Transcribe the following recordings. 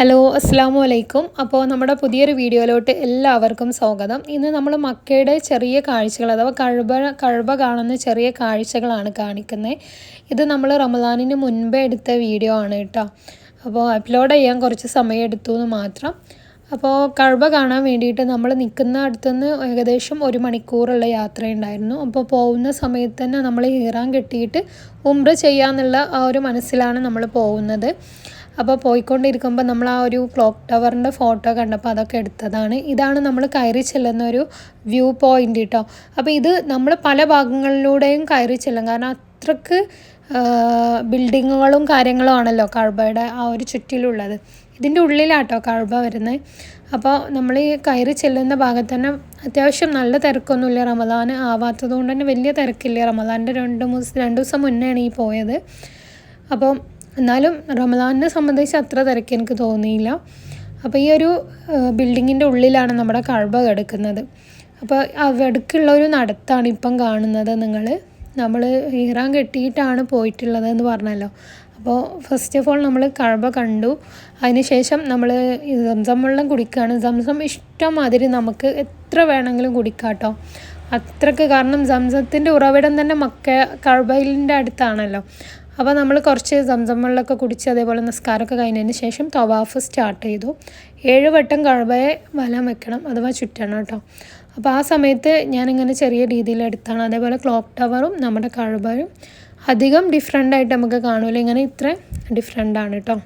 Hello അസ്സാം വലൈക്കും അപ്പോൾ നമ്മുടെ പുതിയൊരു വീഡിയോയിലോട്ട് എല്ലാവർക്കും സ്വാഗതം. ഇന്ന് നമ്മൾ മക്കയുടെ ചെറിയ കാഴ്ചകൾ അഥവാ കഴുബ കഴുബ കാണുന്ന ചെറിയ കാഴ്ചകളാണ് കാണിക്കുന്നത്. ഇത് നമ്മൾ റമദാനിന് മുൻപേ എടുത്ത വീഡിയോ ആണ് കേട്ടോ. അപ്പോൾ അപ്ലോഡ് ചെയ്യാൻ കുറച്ച് സമയം എടുത്തു എന്ന് മാത്രം. അപ്പോൾ കഴുബ കാണാൻ വേണ്ടിയിട്ട് നമ്മൾ നിൽക്കുന്ന അടുത്തുനിന്ന് ഏകദേശം ഒരു മണിക്കൂറുള്ള യാത്രയുണ്ടായിരുന്നു അപ്പോൾ പോകുന്ന സമയത്ത് തന്നെ നമ്മൾ ഹീറാൻ കെട്ടിയിട്ട് ഉംറ ചെയ്യാന്നുള്ള ആ ഒരു മനസ്സിലാണ് നമ്മൾ പോകുന്നത്. അപ്പോൾ പോയിക്കൊണ്ടിരിക്കുമ്പോൾ നമ്മൾ ആ ഒരു ക്ലോക്ക് ടവറിന്റെ ഫോട്ടോ കണ്ടപ്പോൾ അതൊക്കെ എടുത്തതാണ്. ഇതാണ് നമ്മൾ കയറി ചെല്ലുന്ന ഒരു വ്യൂ പോയിന്റ് കേട്ടോ അപ്പോൾ ഇത് നമ്മൾ പല ഭാഗങ്ങളിലൂടെയും കയറി ചെല്ലും. കാരണം അത്രയ്ക്ക് ബിൽഡിങ്ങുകളും കാര്യങ്ങളും ആണല്ലോ കഴബയുടെ ആ ഒരു ചുറ്റിലുള്ളത്. ഇതിന്റെ ഉള്ളിലാട്ടോ കഴബ വരുന്നത് അപ്പോൾ നമ്മൾ ഈ കയറി ചെല്ലുന്ന ഭാഗത്ത് തന്നെ അത്യാവശ്യം നല്ല തിരക്കൊന്നുമില്ല. റമദാൻ ആവാത്തത് കൊണ്ട് തന്നെ വലിയ തിരക്കില്ല. റമദാന്റെ രണ്ട് മൂന്ന് രണ്ട് ദിവസം മുന്നെയാണ് ഈ പോയത്. അപ്പോൾ എന്നാലും റമദാനിനെ സംബന്ധിച്ച് അത്ര തിരക്ക് എനിക്ക് തോന്നിയില്ല. അപ്പോൾ ഈ ഒരു ബിൽഡിങ്ങിന്റെ ഉള്ളിലാണ് നമ്മുടെ കഴബ കിടക്കുന്നത്. അപ്പോൾ അവിടേക്കുള്ള ഒരു നടത്താണ് ഇപ്പം കാണുന്നത് നിങ്ങൾ നമ്മൾ ഈറാൻ കെട്ടിയിട്ടാണ് പോയിട്ടുള്ളത് എന്ന് പറഞ്ഞല്ലോ. അപ്പോൾ ഫസ്റ്റ് ഓഫ് ഓൾ നമ്മൾ കഴബ കണ്ടു. അതിനുശേഷം നമ്മൾ സംസം വെള്ളം കുടിക്കുകയാണ് സംസം ഇഷ്ടമാതിരി നമുക്ക് എത്ര വേണമെങ്കിലും കുടിക്കാട്ടോ. അത്രയ്ക്ക് കാരണം സംസത്തിന്റെ ഉറവിടം തന്നെ മക്ക കഴബയിലിന്റെ അടുത്താണല്ലോ. അപ്പോൾ നമ്മൾ കുറച്ച് സംസം വെള്ളമൊക്കെ കുടിച്ച് അതേപോലെ നിസ്കാരമൊക്കെ കഴിഞ്ഞതിന് ശേഷം തവാഫ് സ്റ്റാർട്ട് ചെയ്തു. ഏഴ് വട്ടം കഴവയെ വലം വെക്കണം അഥവാ ചുറ്റണം കേട്ടോ. അപ്പോൾ ആ സമയത്ത് ഞാനിങ്ങനെ ചെറിയ രീതിയിൽ എടുത്താണ്. അതേപോലെ ക്ലോക്ക് ടവറും നമ്മുടെ കഴവയും അധികം ഡിഫറെന്റ് ആയിട്ട് നമുക്ക് കാണൂല. ഇങ്ങനെ ഇത്ര ഡിഫറെന്റ് ആണ് കേട്ടോ.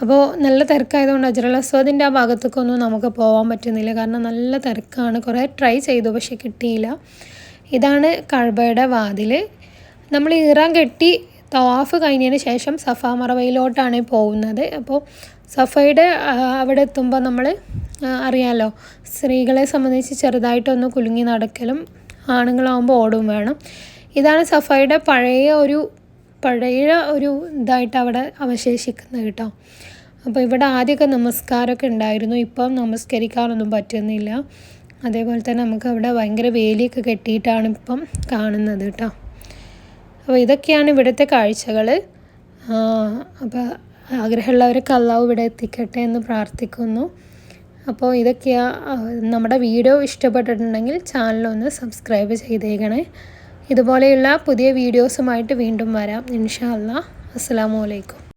അപ്പോൾ നല്ല തിരക്കായതുകൊണ്ട് അജറൽ അസ്വാദിന്റെ ആ ഭാഗത്തേക്കൊന്നും നമുക്ക് പോകാൻ പറ്റുന്നില്ല. കാരണം നല്ല തിരക്കാണ്. കുറേ ട്രൈ ചെയ്തു പക്ഷേ കിട്ടിയില്ല. ഇതാണ് കഴബയുടെ വാതിൽ നമ്മൾ ഇറാൻ കെട്ടി തവാഫ് കഴിഞ്ഞതിന് ശേഷം സഫ മറവയിലോട്ടാണ് പോകുന്നത്. അപ്പോൾ സഫയുടെ അവിടെ എത്തുമ്പോൾ നമ്മൾ അറിയാമല്ലോ സ്ത്രീകളെ സംബന്ധിച്ച് ചെറുതായിട്ടൊന്ന് കുലുങ്ങി നടക്കലും ആണുങ്ങളാകുമ്പോൾ ഓടും വേണം. ഇതാണ് സഫയുടെ പഴയ ഒരു പഴയ ഒരു ഇതായിട്ട് അവിടെ അവശേഷിക്കുന്നത് കേട്ടോ. അപ്പോൾ ഇവിടെ ആദ്യമൊക്കെ നമസ്കാരമൊക്കെ ഉണ്ടായിരുന്നു. ഇപ്പം നമസ്കരിക്കാനൊന്നും പറ്റുന്നില്ല. അതേപോലെ തന്നെ നമുക്ക് അവിടെ ഭയങ്കര വേലിയൊക്കെ കെട്ടിയിട്ടാണ് ഇപ്പം കാണുന്നത് കേട്ടോ. അപ്പോൾ ഇതൊക്കെയാണ് ഇവിടുത്തെ കാഴ്ചകൾ. അപ്പോൾ ആഗ്രഹമുള്ളവരൊക്കെ അള്ളാവ് ഇവിടെ എത്തിക്കട്ടെ എന്ന് പ്രാർത്ഥിക്കുന്നു. അപ്പോൾ ഇതൊക്കെയാണ് നമ്മുടെ വീഡിയോ ഇഷ്ടപ്പെട്ടിട്ടുണ്ടെങ്കിൽ ചാനലൊന്ന് സബ്സ്ക്രൈബ് ചെയ്തേക്കണേ. ഇതുപോലെയുള്ള പുതിയ വീഡിയോസുമായിട്ട് വീണ്ടും വരാം. ഇൻഷാ അല്ലാ അസ്സാം വലൈക്കും